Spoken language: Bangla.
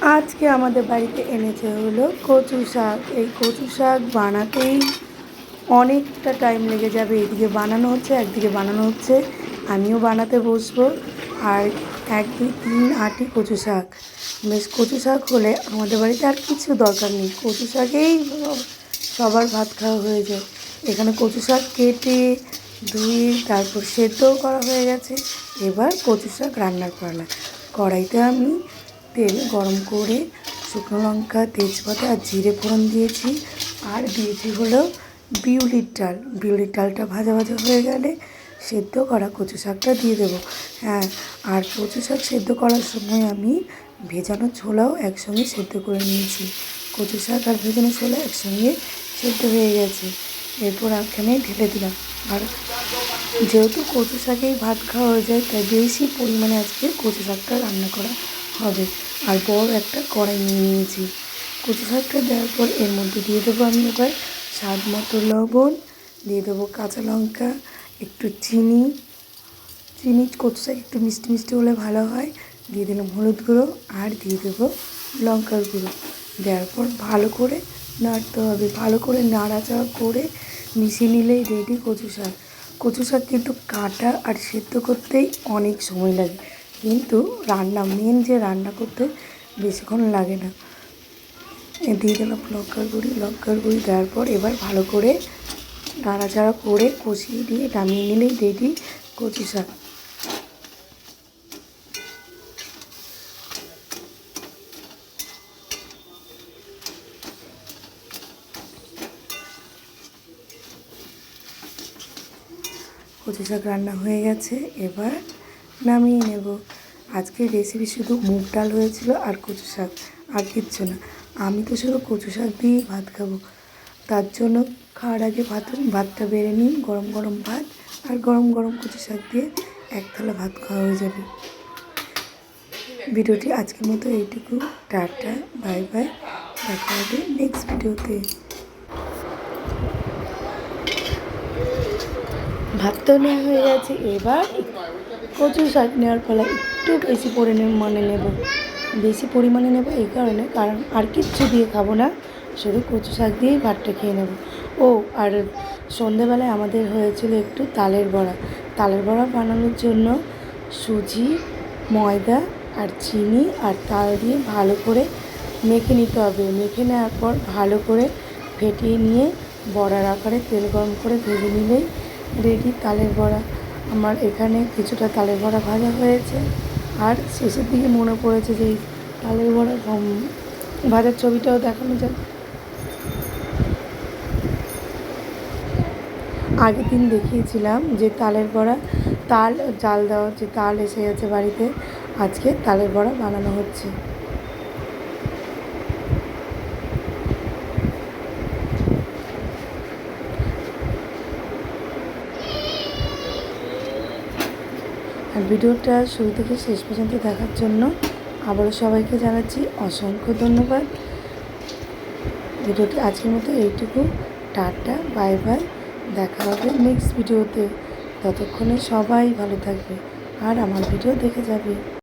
আজকে আমাদের বাড়িতে এনেছে হলো কচু শাক। এই কচু শাক বানাতেই অনেকটা টাইম লেগে যাবে। এদিকে বানানো হচ্ছে, একদিকে বানানো হচ্ছে। আমিও বানাতে বসবো। আর এক, দুই, তিন, আটই কচু শাক। বেশ কচু শাক হলে আমাদের বাড়িতে আর কিছু দরকার নেই। কচু শাকেই সবার ভাত খাওয়া হয়ে যায়। এখানে কচু শাক কেটে, ধুয়ে, তারপর সেদ্ধও করা হয়ে গেছে। এবার কচু শাক রান্নার পালা কড়াইতে আমি তেল গরম করে শুকনো লঙ্কা, তেজপাতা আর জিরে ফোড়ন দিয়েছি। আর দিয়েছি হলো বিউলির ডাল। বিউলির ডালটা ভাজা ভাজা হয়ে গেলে সেদ্ধ করা কচু শাকটা দিয়ে দেবো। হ্যাঁ আর কচু শাক সেদ্ধ করার সময় আমি ভেজানো ছোলাও একসঙ্গে সেদ্ধ করে নিয়েছি। কচু শাক আর ভেজানো ছোলা একসঙ্গে সেদ্ধ হয়ে গেছে। এরপর এখানে ঢেলে দিলাম। আর যেহেতু কচু শাকেই ভাত খাওয়া হয়ে যায়, তাই বেশি পরিমাণে আজকে কচু শাকটা রান্না করা হবে। আর বড় একটা কড়াই নিয়ে নিয়েছি। কচু শাকটা দেওয়ার পর এর মধ্যে দিয়ে দেবো আমি এবার স্বাদ মতো লবণ, দিয়ে দেবো কাঁচা লঙ্কা, একটু চিনি। চিনি কচু শাক একটু মিষ্টি মিষ্টি হলে ভালো হয়। দিয়ে দিলাম হলুদ গুঁড়ো আর দিয়ে দেবো লঙ্কার গুঁড়ো। দেওয়ার পর ভালো করে নাড়তে হবে। ভালো করে নাড়াচাড়া করে মিশিয়ে নিলেই রেডি কচু শাক। কচু শাক কিন্তু কাটা আর সেদ্ধ করতেই অনেক সময় লাগে। কিন্তু রান্না মেন যে রান্না করতে বেশিক্ষণ লাগে না। দিয়ে দিলাম লঙ্কার গুঁড়ি লঙ্কার গুঁড়ি দেওয়ার পর এবার ভালো করে নাড়াচাড়া করে কষিয়ে দিয়ে নামিয়ে নিলেই রেডি কচি শাক। কচি শাক রান্না হয়ে গেছে। এবার নামিয়ে নেব। আজকের রেসিপি শুধু মুগ ডাল হয়েছিল আর কচু শাক, আর কিচ্ছু না। আমি তো শুধু কচু শাক দিয়েই ভাত খাব। তার জন্য খাওয়ার আগে ভাত, ভাতটা বেড়ে নিন গরম গরম ভাত আর গরম গরম কচু শাক দিয়ে এক থালা ভাত খাওয়া হয়ে যাবে। ভিডিওটি আজকের মতো এইটুকু। Ta-ta, bye bye. দেখা হবে নেক্সট ভিডিওতে ভাত তো নেওয়া হয়ে গেছে, এবার কচু শাক নেওয়ার ফলে একটু বেশি পরিমাণে নেব। বেশি পরিমাণে নেব এই কারণে, কারণ আর কিচ্ছু দিয়ে খাব না, শুধু কচু শাক দিয়েই ভাতটা খেয়ে নেব। ও, আর সন্ধেবেলায় আমাদের হয়েছিল একটু তালের বড়া। তালের বড়া বানানোর জন্য সুজি, ময়দা আর চিনি আর তাল দিয়ে ভালো করে মেখে নিতে হবে। মেখে নেওয়ার পর ভালো করে ফেটিয়ে নিয়ে বড়ার আকারে তেল গরম করে ভেজে নিলেই রেডি তালের বড়া। আমার এখানে কিছুটা তালের বড়া ভাজা হয়েছে। আর শেষের দিকে মনে পড়েছে যে তালের বড়া ভাজার ছবিটাও দেখানো যায় আগের দিন দেখিয়েছিলাম যে তালের বড়া, তাল, জাল দেওয়া যে তাল এসে গেছে বাড়িতে, আজকে তালের বড়া বানানো হচ্ছে। আর ভিডিওটা শুরু থেকে শেষ পর্যন্ত দেখার জন্য আবারও সবাইকে জানাচ্ছি অসংখ্য ধন্যবাদ। ভিডিওটি আজকের মতো এইটুকু। Ta-ta, bye bye. দেখা হবে নেক্সট ভিডিওতে ততক্ষণে সবাই ভালো থাকবে। আর আমার ভিডিও দেখে যাবে।